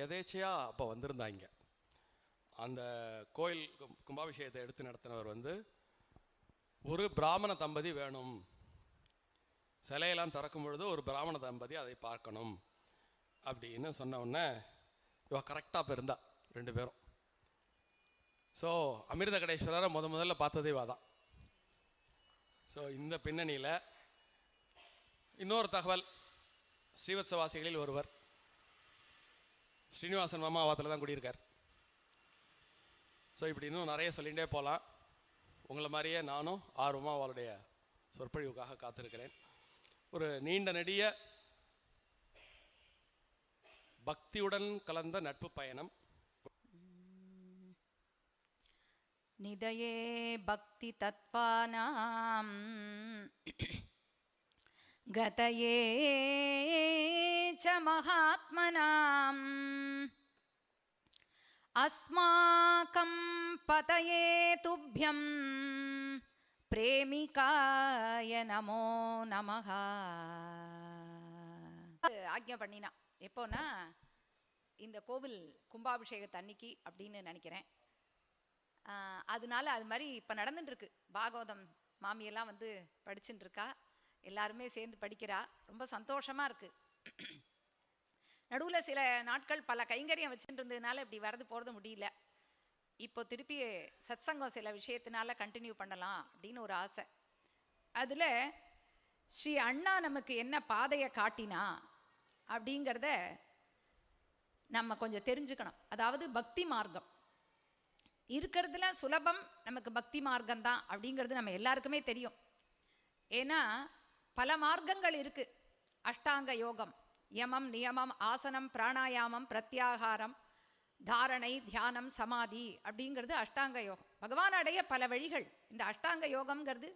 எதேச்சையாக அப்போ வந்திருந்தாங்க. அந்த கோயில் கும்பாபிஷேகத்தை எடுத்து நடத்தினவர் வந்து ஒரு பிராமண தம்பதி வேணும். சிலையெல்லாம் திறக்கும் பொழுது ஒரு பிராமண தம்பதி அதை பார்க்கணும். அப்படின்னு சொன்ன உடனே இவ கரெக்டாக இப்போ இருந்தா ரெண்டு பேரும். ஸோ அமிர்த கடேஸ்வரரை முத முதல்ல பார்த்ததே வாதான் தான். ஸோ இந்த பின்னணியில் இன்னொரு தகவல் ஸ்ரீவத்சவாசிகளில் ஒருவர். ஸ்ரீனிவாசன் மாமா அவத்தில் தான் குடியிருக்கார். ஸோ இப்படி இன்னும் நிறைய சொல்லிகிட்டே போகலாம். உங்களை மாதிரியே நானும் ஆர்வமாக அவளுடைய சொற்பொழிவுக்காக காத்திருக்கிறேன். ஒரு நீண்ட நெடிய பக்தியுடன் கலந்த நட்பு பயணம். நிதையே பக்தி தத்வானாம். கதையே च महात्मनाम् अस्माकं पतये तुभ्यं பிரேமிகாய நமோ நமஹா ஆக்ஞை பண்ணினா எப்போனா இந்த கோவில் கும்பாபிஷேகத்து அன்னைக்கு அப்படின்னு நினைக்கிறேன் ஆஹ் அதனால அது மாதிரி இப்போ நடந்துட்டு இருக்கு பாகவதம் மாமியெல்லாம் வந்து படிச்சுட்டு இருக்கா எல்லாருமே சேர்ந்து படிக்கிறா ரொம்ப சந்தோஷமா இருக்கு நடுவில் சில நாட்கள் பல கைங்கரியம் வச்சுட்டு இருந்ததுனால இப்படி வரது போகிறது முடியல. இப்போ திருப்பி சத்சங்கம் சில விஷயத்தினால கண்டினியூ பண்ணலாம் அப்படின்னு ஒரு ஆசை. அதில் ஸ்ரீ அண்ணா நமக்கு என்ன பாதையை காட்டினா அப்படிங்கிறத நம்ம கொஞ்சம் தெரிஞ்சுக்கணும். அதாவது பக்தி மார்க்கம். இருக்கிறதுல சுலபம் நமக்கு பக்தி மார்க்கம் தான் அப்படிங்கிறது நம்ம எல்லாருக்குமே தெரியும். ஏன்னா பல மார்க்கங்கள் இருக்கு. அஷ்டாங்க யோகம் யமம் நியமம் ஆசனம் பிராணாயாமம் பிரத்யாகாரம் தாரணை தியானம் சமாதி அப்படிங்கிறது அஷ்டாங்க யோகம். பகவான் அடைய பல வழிகள். இந்த அஷ்டாங்க யோகம்ங்கிறது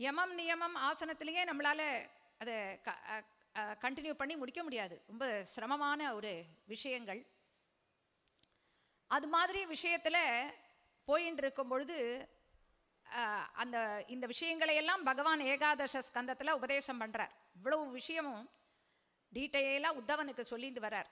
யமம் நியமம் ஆசனத்திலேயே நம்மளால அதை கண்டினியூ பண்ணி முடிக்க முடியாது. ரொம்ப சிரமமான ஒரு விஷயங்கள். அது மாதிரி விஷயத்தில் போயின்னு இருக்கும் பொழுது அந்த இந்த விஷயங்களை எல்லாம் பகவான் ஏகாதச ஸ்கந்தத்தில் உபதேசம் பண்ணுறார் இவ்வளவு விஷயமும் டீட்டெயிலாக உத்தவனுக்கு சொல்லிட்டு வரார்